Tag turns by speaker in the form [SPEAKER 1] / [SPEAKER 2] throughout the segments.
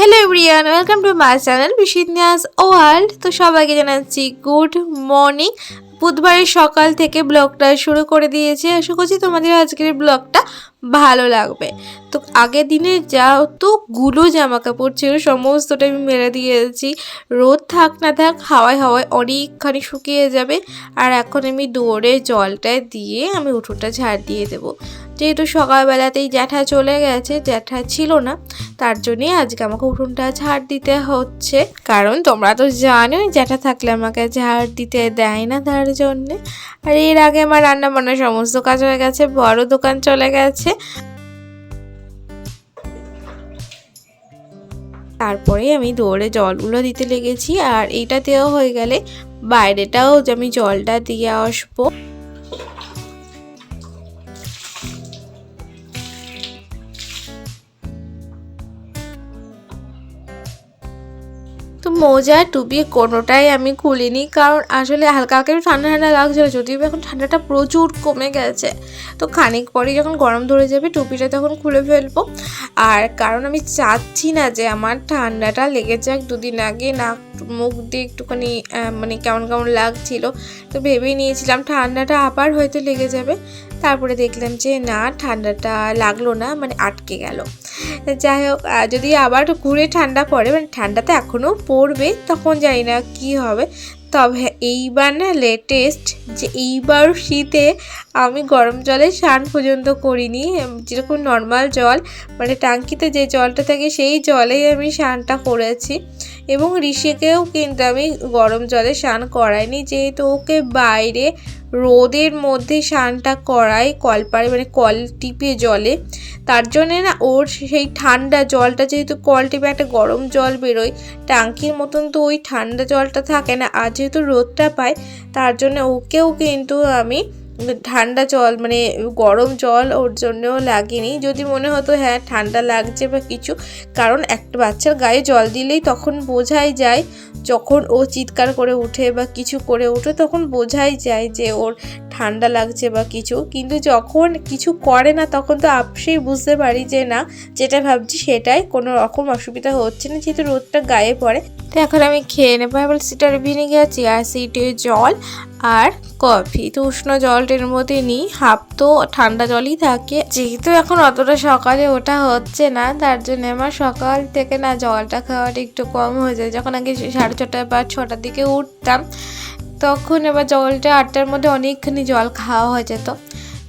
[SPEAKER 1] Hello everyone welcome to my channel business world তো সবাইকে জানাচ্ছি গুড মর্নিং বুধবারের সকাল থেকে ব্লগটা শুরু করে দিয়েছি। আশা করছি তোমাদের আজকের ব্লগটা ভালো লাগবে। তো আগের দিনে যতগুলো জামা কাপড় ছিল সমস্তটা আমি মেরে দিয়েছি। রোদ থাক না থাক, হাওয়ায় হাওয়ায় অনেকখানি শুকিয়ে যাবে। আর এখন আমি দৌড়ে জলটা দিয়ে আমি উঠোনটা ঝাড় দিয়ে দেবো। যেহেতু সকালবেলাতেই জ্যাঠা চলে গেছে, জ্যাঠা ছিল না, তার জন্যই আজকে আমাকে উঠোনটা ঝাড় দিতে হচ্ছে। কারণ তোমরা তো জানোই, জ্যাঠা থাকলে আমাকে ঝাড় দিতে দেয় না তার জন্যে। আর এর আগে আমার রান্না বান্না সমস্ত কাজ হয়ে গেছে, বড় দোকান চলে গেছে। তারপরে আমি দৌড়ে জলগুলো দিতে লেগেছি, আর এইটাতেও হয়ে গেলে বাইরেটাও আমি জলটা দিয়ে আসব। তো মোজা টুপি কোনোটাই আমি খুলিনি, কারণ আসলে হালকা হালকা একটু ঠান্ডা ঠান্ডা লাগছিল, যদিও এখন ঠান্ডাটা প্রচুর কমে গেছে। তো খানিক পরে যখন গরম ধরে যাবে, টুপিটা তখন খুলে ফেলব। আর কারণ আমি চাচ্ছি না যে আমার ঠান্ডাটা লেগে যাক দুদিন আগে, নাক মুখ দিয়ে একটুখানি মানে কেমন কেমন লাগছিল। তো ভেবেই নিয়েছিলাম ঠান্ডাটা আবার হয়তো লেগে যাবে। তারপরে দেখলাম যে না, ঠান্ডাটা লাগল না মানে আটকে গেল। যাই হোক যদি আবার ঘুরে ঠান্ডা পড়ে মানে ঠান্ডাটা এখনও পড়বে, তখন জানি না কি হবে। তবে এইবার না লেটেস্ট যে এইবার শীতে আমি গরম জলে স্নান পর্যন্ত করিনি যেরকম নর্মাল জল মানে ট্যাঙ্কিতে যে জলটা থাকে সেই জলেই আমি স্নানটা করেছি। এবং ঋষিকেও কিন্তু আমি গরম জলে স্নান করাইনি, যেহেতু ওকে বাইরে রোদের মধ্যে স্নানটা করাই কলপারে মানে কল টিপে জলে। তার জন্যে না ওর সেই ঠান্ডা জলটা, যেহেতু কল টিপে একটা গরম জল বেরোয়, ট্যাঙ্কির মতন তো ওই ঠান্ডা জলটা থাকে না, আর যেহেতু রোদটা পায়, তার জন্য ওকেও কিন্তু আমি ঠান্ডা জল মানে গরম জল ওর জন্যও লাগেনি। যদি মনে হতো হ্যাঁ ঠান্ডা লাগছে বা কিছু, কারণ একটা বাচ্চার গায়ে জল দিলেই তখন বোঝাই যায়, যখন ও চিৎকার করে উঠে বা কিছু করে ওঠে তখন বোঝাই যায় যে ওর ঠান্ডা লাগছে বা কিছু। কিন্তু যখন কিছু করে না, তখন তো আপসেই বুঝতে পারি যে না, যেটা ভাবছি সেটাই, কোনো রকম অসুবিধা হচ্ছে না, যেহেতু রোদটা গায়ে পড়ে। তো এখন আমি খেয়ে নেব। এবার সিটার ভিনেগার চেয়ার সিটে জল আর কফি। তো উষ্ণ জলটির মধ্যে নিই, হাফ তো ঠান্ডা জলই থাকে। যেহেতু এখন অতটা সকালে ওটা হচ্ছে না, তার জন্য আমার সকাল থেকে না জলটা খাওয়াটা একটু কম হয়ে যায়। যখন আগে সাড়ে ছটা বা ছটার দিকে উঠতাম, তখন এবার জলটা আটটার মধ্যে অনেকখানি জল খাওয়া হয়ে যেত।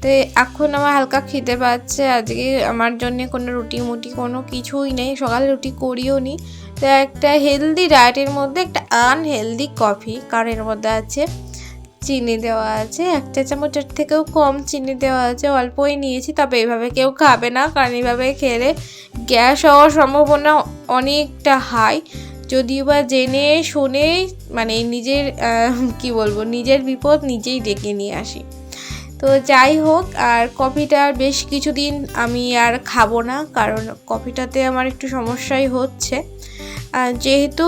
[SPEAKER 1] তো এখন আমার হালকা খেতে পাচ্ছে। আজকে আমার জন্য কোনো রুটি মুটি কোনো কিছুই নেই। সকালে রুটি করিও নি। তো একটা হেলদি ডায়েটের মধ্যে একটা আনহেলদি কফি কারণ এর মধ্যে আছে চিনি দেওয়া আছে এক চা চামচের থেকেও কম চিনি দেওয়া আছে, অল্পই নিয়েছি, তবে এইভাবে কেউ খাবে না, কারণ এইভাবে খেলে গ্যাস হওয়ার সম্ভাবনা অনেকটা হাই। যদিও বা জেনে শুনে মানে নিজের কি বলব, নিজের বিপদ নিজেই ডেকে নিয়ে আসি। তো যাই হোক, আর কফিটা বেশ কিছুদিন আমি আর খাব না, কারণ কফিটাতে আমার একটু সমস্যাই হচ্ছে। যেহেতু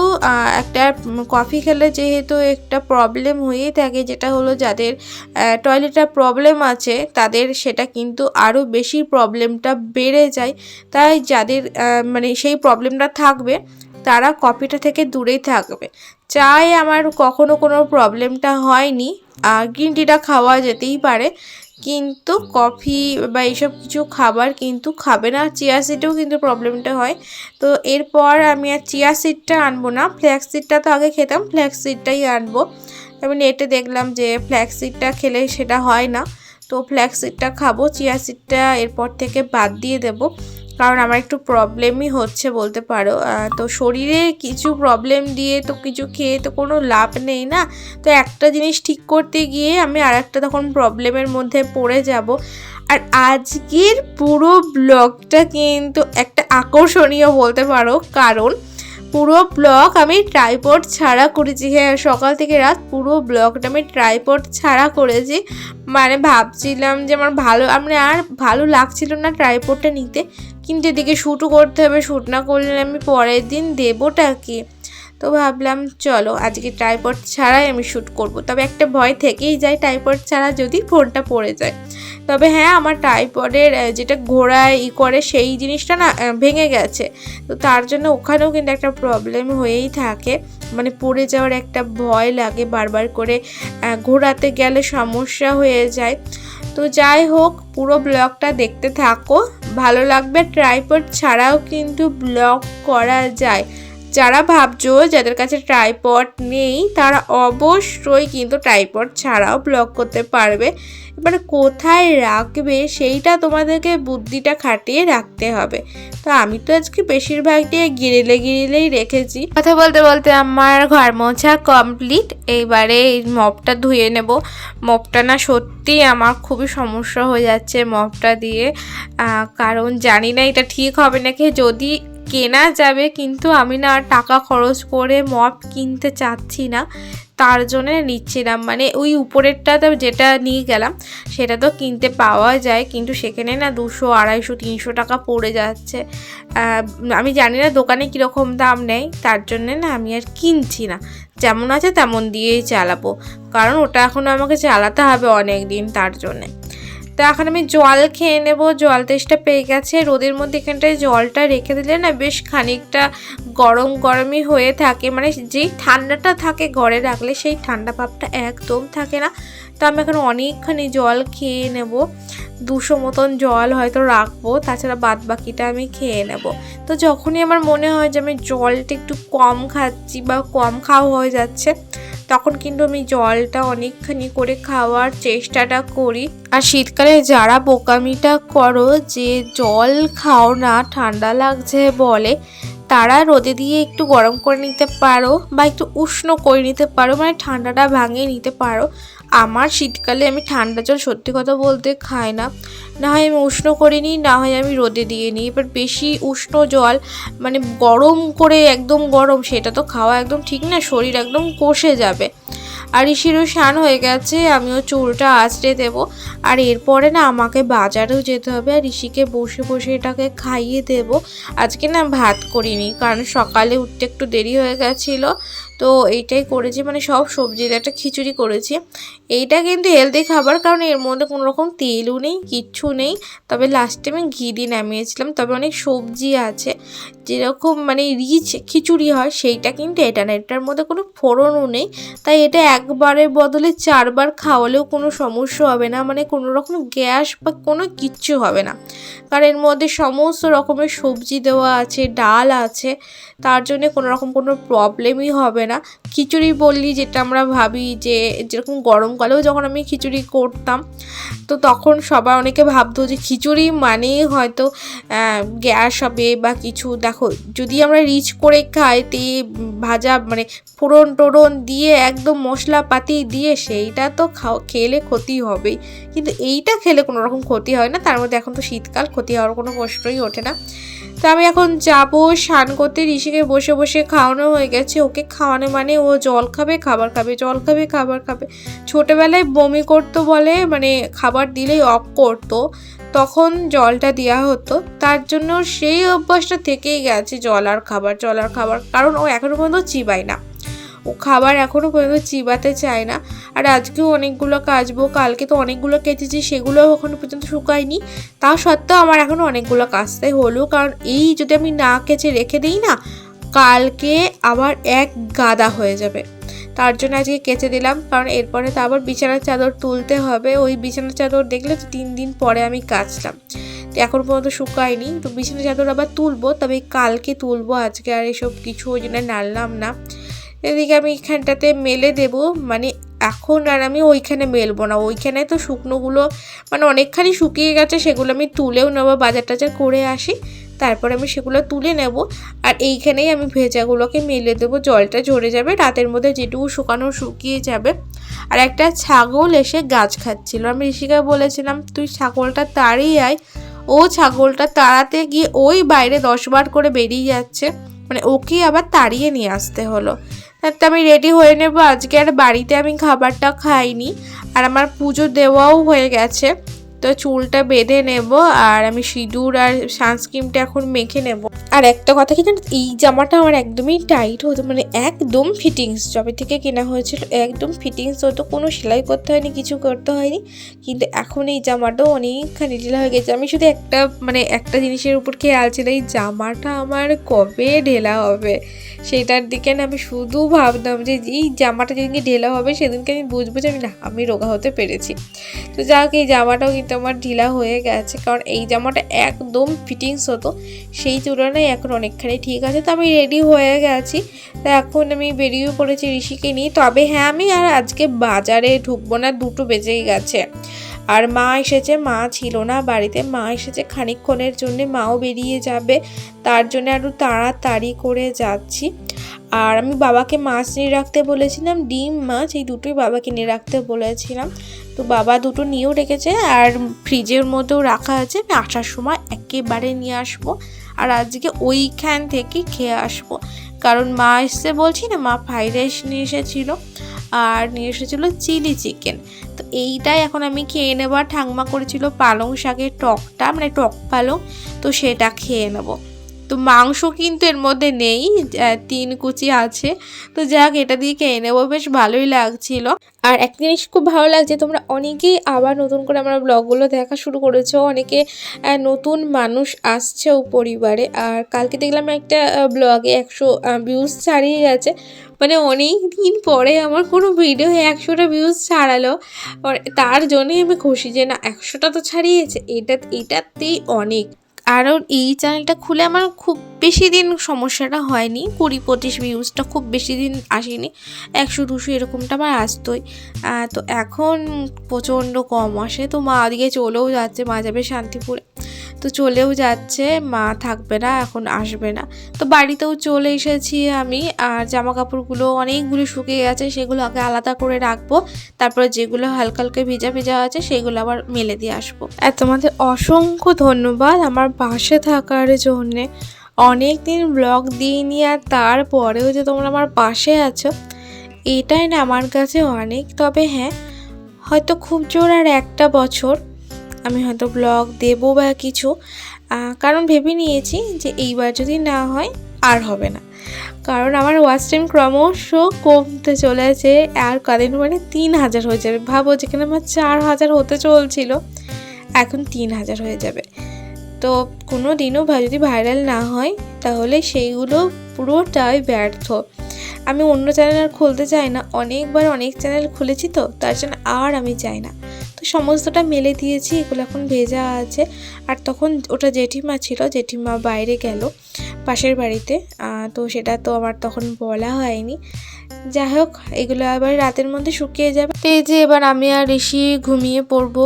[SPEAKER 1] একটা কফি খেলে যেহেতু একটা প্রবলেম হয়েই থাকে, যেটা হলো যাদের টয়লেটের প্রবলেম আছে, তাদের সেটা কিন্তু আরও বেশি প্রবলেমটা বেড়ে যায়। তাই যাদের মানে সেই প্রবলেমটা থাকবে, তারা কফিটা থেকে দূরেই থাকবে। চায় আমার কখনো কোনো প্রবলেমটা হয়নি। গ্রিন টিটা খাওয়া যেতেই পারে। কিন্তু কফি বা এইসব কিছু খাবার কিন্তু খাবে না। চিয়া সিডেও কিন্তু প্রবলেমটা হয়। তো এরপর আমি আর চিয়া সিডটা আনব না। ফ্ল্যাক্স সিডটা তো আগে খেতাম। ফ্ল্যাক্স সিডটাই আনব। আমি নেটে দেখলাম যে ফ্ল্যাক্স সিডটা খেলে সেটা হয় না। তো ফ্ল্যাক্স সিডটা খাব। চিয়া সিডটা এরপর থেকে বাদ দিয়ে দেবো। কারণ আমার একটু প্রবলেমই হচ্ছে বলতে পারো। তো শরীরে কিছু প্রবলেম দিয়ে তো কিছু খেয়ে তো কোনো লাভ নেই না? তো একটা জিনিস ঠিক করতে গিয়ে আমি আর একটা তখন প্রবলেমের মধ্যে পড়ে যাব। আর আজকের পুরো ব্লগটা কিন্তু একটা আকর্ষণীয় বলতে পারো, কারণ পুরো ব্লগ আমি ট্রাইপড ছাড়া করেছি। হ্যাঁ সকাল থেকে রাত পুরো ব্লগটা আমি ট্রাইপড ছাড়া করেছি। মানে ভাবছিলাম যে আমার ভালো মানে আর ভালো লাগছিল না ট্রাইপডটা নিতে। কিন্তু এদিকে শ্যুটও করতে হবে শ্যুট না করলে আমি পরের দিন দেবোটা কি? তো ভাবলাম, চলো, আজকে ট্রাইপড ছাড়াই আমি শ্যুট করব। তবে একটা ভয় থেকেই যায় ট্রাইপড ছাড়া যদি ফোনটা পড়ে যায়। তবে হ্যাঁ আমার ট্রাইপডের যেটা ঘোড়ায় ই করে সেই জিনিসটা না ভেঙে গেছে। তো তার জন্য ওখানেও কিন্তু একটা প্রবলেম হয়েই থাকে। মানে পড়ে যাওয়ার একটা ভয় লাগে, বারবার করে ঘোরাতে গেলে সমস্যা হয়ে যায়। তো যাই হোক, পুরো ব্লগটা দেখতে থাকো। ভালো লাগবে, ট্রাইপড ছাড়াও কিন্তু ব্লগ করা যায়। যারা ভাবছ যাদের কাছে ট্রাইপড নেই, তারা অবশ্যই কিন্তু ট্রাইপড ছাড়াও ব্লগ করতে পারবে। এবারে কোথায় রাখবে সেইটা তোমাদেরকে বুদ্ধিটা খাটিয়ে রাখতে হবে। তো আমি তো আজকে বেশিরভাগটাই গিরিলে গিরিলেই রেখেছি। কথা বলতে বলতে আমার ঘর মোছা কমপ্লিট এইবারে এই মপটা ধুয়ে নেব। মপটা না সত্যি আমার খুবই সমস্যা হয়ে যাচ্ছে মপটা দিয়ে। কারণ জানি না এটা ঠিক হবে নাকি। যদি কেনা যাবে, কিন্তু আমি না টাকা খরচ করে মপ কিনতে চাচ্ছি না। তার জন্য নিচ্ছিলাম। মানে ওই উপরেরটা তো যেটা নিয়ে গেলাম, সেটা তো কিনতে পাওয়া যায়, কিন্তু সেখানে না দুশো, আড়াইশো, তিনশো টাকা পড়ে যাচ্ছে। আমি জানি না দোকানে কীরকম দাম নেয়, তার জন্যে না আমি আর কিনছি না। যেমন আছে তেমন দিয়েই চালাবো। কারণ ওটা এখন আমাকে চালাতে হবে অনেক দিন তার জন্যে। তো এখন আমি জল খেয়ে নেব, জল তেষ্টা পেয়ে গেছে। রোদের মধ্যে এখানটায় জলটা রেখে দিলে না বেশ খানিকটা গরম গরমই হয়ে থাকে। মানে যেই ঠান্ডাটা থাকে ঘরে রাখলে সেই ঠান্ডা ভাবটা একদম থাকে না। তো আমি এখন অনেকখানি জল খেয়ে নেব। দুশো মতন জল হয়তো রাখব, তাছাড়া বাদ বাকিটা আমি খেয়ে নেব। তো যখনই আমার মনে হয় যে আমি জলটা একটু কম খাচ্ছি বা কম খাওয়া হয়ে যাচ্ছে তখন কিন্তু আমি জলটা অনেকখানি করে খাওয়ার চেষ্টাটা করি। আর শীতকালে যারা বোকামিটা করো, যে জল খাও না, ঠান্ডা লাগছে বলে, তারা রোদে দিয়ে একটু গরম করে নিতে পারো বা একটু উষ্ণ করে নিতে পারো মানে ঠান্ডাটা ভাঙিয়ে নিতে পারো। আমার শীতকালে আমি ঠান্ডা জল সত্যি কথা বলতে খাই না। না হয় আমি উষ্ণ করে নিই, না হয় আমি রোদে দিয়ে নিই। এবার বেশি উষ্ণ জল মানে গরম করে একদম গরম, সেটা তো খাওয়া একদম ঠিক না, শরীর একদম কষে যাবে। আর ঋষিরও স্নান হয়ে গেছে, আমিও চুলটা আঁচড়ে দেবো। আর এরপরে না আমাকে বাজারেও যেতে হবে, আর ঋষিকে বসে বসে এটাকে খাইয়ে দেব। আজকে না ভাত করিনি, কারণ সকালে উঠতে একটু দেরি হয়ে গেছিল। তো এইটাই করেছি মানে সব সবজি একটা খিচুড়ি করেছি। এইটা কিন্তু হেলদি খাবার, কারণ এর মধ্যে কোনো রকম তেলও নেই, কিচ্ছু নেই। তবে লাস্টে আমি ঘি দিয়ে নামিয়েছিলাম, তবে অনেক সবজি আছে, যেরকম মানে রিচ খিচুড়ি হয়, সেইটা কিন্তু এটা না। এটার মধ্যে কোনো ফোড়নও নেই, তাই এটা একবারের বদলে চারবার খাওয়ালেও কোনো সমস্যা হবে না মানে কোনো রকম গ্যাস বা কোনো কিচ্ছু হবে না। কারণ এর মধ্যে সমস্ত রকমের সবজি দেওয়া আছে, ডাল আছে, তার জন্য কোনো রকম কোনো প্রবলেমই হবে না। খিচুড়ি বললি যেটা আমরা ভাবি যে যেরকম গরমকালেও যখন আমি খিচুড়ি করতাম, তো তখন সবাই অনেকে ভাবতো যে খিচুড়ি মানেই হয়তো গ্যাস হবে বা কিছু। দেখো, যদি আমরা রিচ করে খাই, তে ভাজা মানে ফোড়ন টোড়ন দিয়ে একদম মশলাপাতি দিয়ে সেইটা তো খাও, খেলে ক্ষতি হবেই। কিন্তু এইটা খেলে কোনো রকম ক্ষতি হয় না। তার মধ্যে এখন তো শীতকাল, ক্ষতি হওয়ার কোনো প্রশ্নই ওঠে না। তো আমি এখন যাব, স্নান করতে। ঋষিকে বসে বসে খাওয়ানো হয়ে গেছে। ওকে খাওয়ানো মানে ও জল খাবে, খাবার খাবে, জল খাবে, খাবার খাবে। ছোটোবেলায় বমি করতো বলে মানে খাবার দিলেই অফ করতো। তখন জলটা দেওয়া হতো। তার জন্য সেই অভ্যাসটা থেকেই গেছে জল আর খাবার, জল আর খাবার। কারণ ও এখনও পর্যন্ত চিবায় না। ও খাবার এখনও পর্যন্ত চিবাতে চায় না। আর আজকেও অনেকগুলো কাচবো, কালকে তো অনেকগুলো কেচেছি, সেগুলো এখনও পর্যন্ত শুকায়নি। তা সত্ত্বেও আমার এখনও অনেকগুলো কাচতে হলো, কারণ এই যদি আমি না কেচে রেখে দিই না, কালকে আবার এক গাদা হয়ে যাবে। তার জন্য আজকে কেচে দিলাম, কারণ এরপরে তো আবার বিছানার চাদর তুলতে হবে। ওই বিছানার চাদর দেখলে তো তিন দিন পরে আমি কাচলাম তো এখন পর্যন্ত শুকায়নি, তো বিছানার চাদর আবার তুলবো, তবে কালকে তুলবো আজকে আর এসব কিছু ওই জন্য নাড়লাম না। এদিকে আমি এখানটাতে মেলে দেব। মানে এখন আর আমি ওইখানে মেলবো না। ওইখানে তো শুকনোগুলো মানে অনেকখানি শুকিয়ে গেছে, সেগুলো আমি তুলেও নেব বাজার টাজার করে আসি। তারপর আমি সেগুলো তুলে নেব। আর এইখানেই আমি ভেজাগুলোকে মেলে দেবো। জলটা ঝরে যাবে, রাতের মধ্যে যেটুকু শুকানো শুকিয়ে যাবে। আর একটা ছাগল এসে গাছ খাচ্ছিল। আমি ঋষিকা বলেছিলাম, তুই ছাগলটা তাড়িয়ে আয় ও ছাগলটা তাড়াতে গিয়ে ওই বাইরে দশবার করে বেরিয়ে যাচ্ছে। মানে ওকে আবার তাড়িয়ে নিয়ে আসতে হলো। তো আমি রেডি হয়ে নেব। আজকে আর বাড়িতে আমি খাবারটা খাইনি। আর আমার পুজো দেওয়াও হয়ে গেছে। তো চুলটা বেঁধে নেব। আর আমি সিঁদুর আর সানস্ক্রিমটা এখন মেখে নেব। আর একটা কথা কি জানো? এই জামাটা আমার একদমই টাইট হতো মানে একদম ফিটিংস যবে থেকে কেনা হয়েছিল, একদম ফিটিংস হতো, কোনো সেলাই করতে হয়নি, কিছু করতে হয়নি। কিন্তু এখন এই জামাটাও অনেকখানি ঢিলা হয়ে গেছে। আমি শুধু একটা মানে একটা জিনিসের উপর খেয়াল ছিল এই জামাটা আমার কবে ঢেলা হবে? সেটার দিকে না আমি শুধু ভাবতাম যে এই জামাটা যেদিনকে ঢেলা হবে, সেদিনকে আমি বুঝব যে আমি না, আমি রোগা হতে পেরেছি। তো যাক, এই জামাটাও কিন্তু আমার ঢিলা হয়ে গেছে। কারণ এই জামাটা একদম ফিটিংস হতো, সেই তুলনায় এখন অনেকখানি ঠিক আছে। তো আমি রেডি হয়ে গেছি। তো এখন আমি বেরিয়েও পড়েছি ঋষিকে নিয়ে। তবে হ্যাঁ আমি আর আজকে বাজারে ঢুকবো না, দুটো বেজেই গেছে। আর মা এসেছে, মা ছিল না বাড়িতে। মা এসেছে খানিকক্ষণের জন্য, মাও বেরিয়ে যাবে। তার জন্য আরও তাড়াতাড়ি করে যাচ্ছি। আর আমি বাবাকে মাছ নিয়ে রাখতে বলেছিলাম, ডিম মাছ, এই দুটোই বাবাকে নিয়ে রাখতে বলেছিলাম। তো বাবা দুটো নিয়েও রেখেছে, আর ফ্রিজের মধ্যেও রাখা আছে। আমি আসার সময় একেবারে নিয়ে আসব। আর আজকে ওইখান থেকে খেয়ে আসব। কারণ মা এসছে বলছি না, মা ফ্রাইড রাইস নিয়ে এসেছিল আর নিয়ে এসেছিল চিলি চিকেন। তো এইটাই এখন আমি খেয়ে নেব। আর ঠাংমা করেছিল পালং শাকের টকটা মানে টক পালং, তো সেটা খেয়ে নেব। তো মাংস কিন্তু এর মধ্যে নেই তিন কুচি আছে। তো যাক, এটা দিয়ে খেয়ে নেব, বেশ ভালোই লাগছিল। আর একটা জিনিস খুব ভালো লাগছে, তোমরা অনেকেই আবার নতুন করে আমার ব্লগগুলো দেখা শুরু করেছ, অনেকে নতুন মানুষ আসছেও পরিবারে। আর কালকে দেখলাম একটা ব্লগে একশো ভিউজ ছাড়িয়ে গেছে। মানে অনেক দিন পরে আমার কোনো ভিডিও একশোটা ভিউজ ছাড়ালো। তার জন্যই আমি খুশি যে না, একশোটা তো ছাড়িয়েছে, এটা, এটাতেই অনেক। আর এই চ্যানেলটা খুলে আমার খুব বেশি দিন সমস্যাটা হয়নি। কুড়ি পঁচিশ ভিউজটা খুব বেশি দিন আসেনি। একশো দুশো এরকমটা আমার আসতোই। তো এখন প্রচণ্ড কম আসে। তো মা ওদিকে চলেও যাচ্ছে। মা যাবে শান্তিপুরে। তো চলেও যাচ্ছে, মা থাকবে না, এখন আসবে না। তো বাড়িতেও চলে এসেছি আমি, আর জামা কাপড়গুলো অনেকগুলো শুকিয়ে গেছে সেগুলো আগে আলাদা করে রাখব। তারপরে যেগুলো হালকা হালকা ভিজা ভিজা আছে, সেগুলো আবার মেলে দিয়ে আসব। আর তোমাদের অসংখ্য ধন্যবাদ আমার পাশে থাকার জন্যে। অনেক দিন ব্লগ দিইনি, আর তারপরেও যে তোমরা আমার পাশে আছো, এটাই না আমার কাছে অনেক। তবে হ্যাঁ হয়তো খুব জোর আর একটা বছর আমি হয়তো ব্লগ দেবো বা কিছু কারণ ভেবে নিয়েছি যে এইবার যদি না হয় আর হবে না। কারণ আমার ওয়াচ টাইম ক্রমশ কমতে চলেছে, আর কদিন মানে তিন হাজার হয়ে যাবে। ভাবো যেখানে আমার চার হাজার হতে চলছিল, এখন তিন হাজার হয়ে যাবে। তো কোনো দিনও যদি ভাইরাল না হয়, তাহলে সেইগুলো পুরোটাই ব্যর্থ। আমি অন্য চ্যানেল আর খুলতে চাই না। অনেকবার অনেক চ্যানেল খুলেছি তো, তার জন্য আর আমি চাই না। তো সমস্তটা মেলে দিয়েছি, এগুলো এখন ভেজা আছে। আর তখন ওটা জেঠিমা ছিল, জেঠিমা বাইরে গেল পাশের বাড়িতে। তো সেটা তো আমার তখন বলা হয়নি। যাই হোক, এগুলো আবার রাতের মধ্যে শুকিয়ে যাবে। তো এই যে এবার আমি আর ঋষি ঘুমিয়ে পড়ব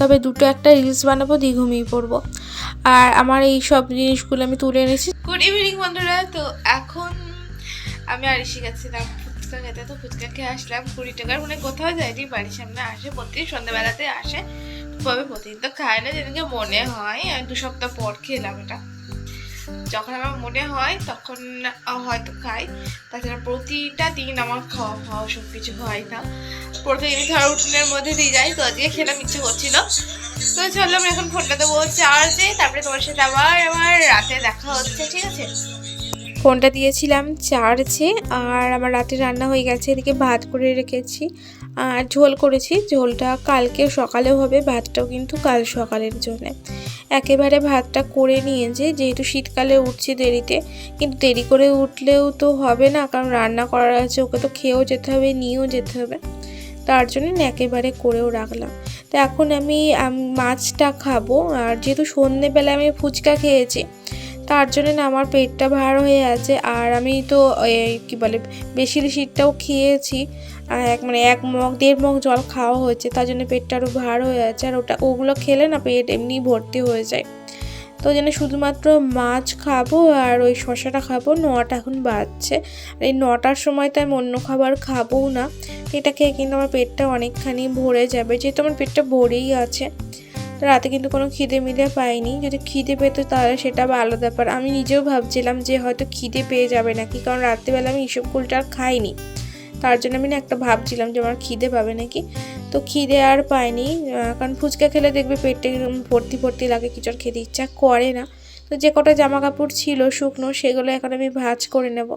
[SPEAKER 1] তবে দুটো একটা রিলস বানাবো, দিয়ে ঘুমিয়ে পড়ব। আর আমার এই সব জিনিসগুলো আমি তুলে এনেছি। গুড ইভিনিং বন্ধুরা। তো এখন আমি আর ঋষি গেছিলাম ফুচকা খেতে, তো ফুচকা খেয়ে আসলাম কুড়ি টাকার। মানে কোথাও যায়নি, বাড়ির সামনে আসে, প্রতিদিন সন্ধ্যাবেলাতে আসে। তবে প্রতিদিন তো খায় না, যেদিনকে মনে হয় আমি দু সপ্তাহ পর খেলাম এটা। যখন আমার মনে হয়, তখন হয়তো খাই। তাছাড়া প্রতিটা দিন আমার খাওয়া খাওয়া সব কিছু হয় না। প্রতিদিন ধর উঠোনের মধ্যে দিয়ে যাই, তো আজকে খেলাম, ইচ্ছে করছিল। তো চলো এখন ফোনটা দেবো চার্জে, তারপরে তোমার সাথে আবার আমার রাতে দেখা হচ্ছে, ঠিক আছে? ফোনটা দিয়েছিলাম চার্জে আর আমার রাতে রান্না হয়ে গেছে, এদিকে ভাত করে রেখেছি আর ঝোল করেছি। ঝোলটা কালকে সকালেও হবে, ভাতটাও কিন্তু কাল সকালের জন্য। একেবারে ভাতটা করে নিয়েছে, যেহেতু শীতকালে উঠছি দেরিতে, কিন্তু দেরি করে উঠলেও তো হবে না, কারণ রান্না করার আছে, ওকে তো খেয়েও যেতে হবে, নিয়েও যেতে হবে। তার জন্য একেবারে করেও রাখলাম। তো এখন আমি মাছটা খাব, আর যেহেতু সন্ধেবেলা আমি ফুচকা খেয়েছি তার জন্য না আমার পেটটা ভার হয়ে আছে। আর আমি তো কি বলে, বেশি শীতটাও খেয়েছি। এক মানে এক মগ, দেড় মগ জল খাওয়া হয়েছে, তার জন্য পেটটা আরও ভার হয়ে আছে। আর ওটা, ওগুলো খেলে না পেট এমনি ভর্তি হয়ে যায়। তো জন্য শুধুমাত্র মাছ খাব আর ওই শশাটা খাব। নটা এখন বাজছে। আর এই নটার সময় তো আমি অন্য খাবার খাবোও না। এটা খেয়ে কিন্তু আমার পেটটা অনেকখানি ভরে যাবে। যেহেতু আমার পেটটা ভরেই আছে। রাতে কিন্তু কোনো খিদে মিদে পাইনি যদি খিদে পেতো তাহলে সেটা আলাদা ব্যাপার। আমি নিজেও ভাবছিলাম যে হয়তো খিদে পেয়ে যাবে নাকি, কারণ রাত্রিবেলা আমি এইসব কুলটা আর খাইনি। তার জন্য আমি না একটা ভাবছিলাম যে আমার খিদে পাবে নাকি। তো খিদে আর পাইনি কারণ ফুচকা খেলে দেখবে এরকম ভর্তি ভর্তি লাগে, কিছু আর খেতে ইচ্ছা করে না। তো যে কটা জামা কাপড় ছিল শুকনো, সেগুলো এখন আমি ভাজ করে নেব।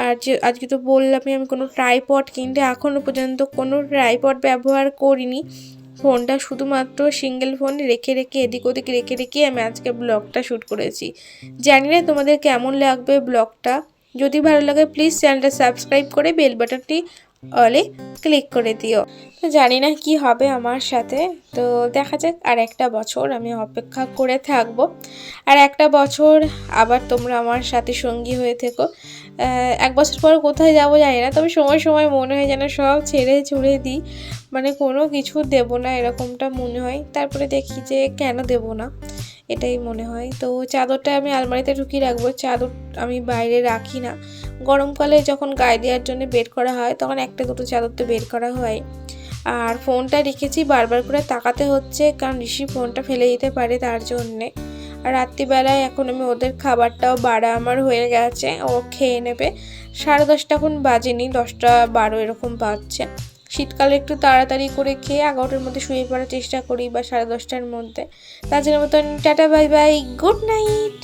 [SPEAKER 1] আর যে, আজকে তো বললামই আমি কোনো ট্রাইপড কিনতে এখনও পর্যন্ত কোনো ট্রাইপড ব্যবহার করিনি। ফোনটা শুধুমাত্র সিঙ্গেল ফোন রেখে রেখে এদিক ওদিক রেখে রেখে আমি আজকে ব্লগটা শ্যুট করেছি। জানি না তোমাদের কেমন লাগবে ব্লগটা। যদি ভালো লাগে প্লিজ চ্যানেলটা সাবস্ক্রাইব করে বেল বাটনটি অলে ক্লিক করে দিও। তো জানি না কি হবে আমার সাথে। তো দেখা যাক, আর একটা বছর আমি অপেক্ষা করে থাকব। আর একটা বছর আবার তোমরা আমার সাথে সঙ্গী হয়ে থেকো। এক বছর পর কোথায় যাব জানি না, তবে সময় সময় মনে হয় যেন সব ছেড়ে ছুড়ে দিই। মানে কোনো কিছু দেব না, এরকমটা মনে হয়। তারপরে দেখি যে কেন দেব না, এটাই মনে হয়। তো চাদরটা আমি আলমারিতে ঢুকিয়ে রাখব, চাদর আমি বাইরে রাখি না। গরমকালে যখন গায়ে দেওয়ার জন্য বের করা হয়, তখন একটা দুটো চাদর তো বের করা হয়। আর ফোনটা রেখেছি, বারবার করে তাকাতে হচ্ছে, কারণ ঋষি ফোনটা ফেলে দিতে পারে তার জন্যে। আর রাত্রিবেলায় এখন আমি ওদের খাবারটাও বাড়া আমার হয়ে গেছে, ও খেয়ে নেবে। সাড়ে দশটা এখন বাজেনি, দশটা বারো এরকম বাজছে। শীতকালে একটু তাড়াতাড়ি করে খেয়ে এগারোটার মধ্যে শুয়ে পড়ার চেষ্টা করি বা সাড়ে দশটার মধ্যে। তার মতন tata bye bye good night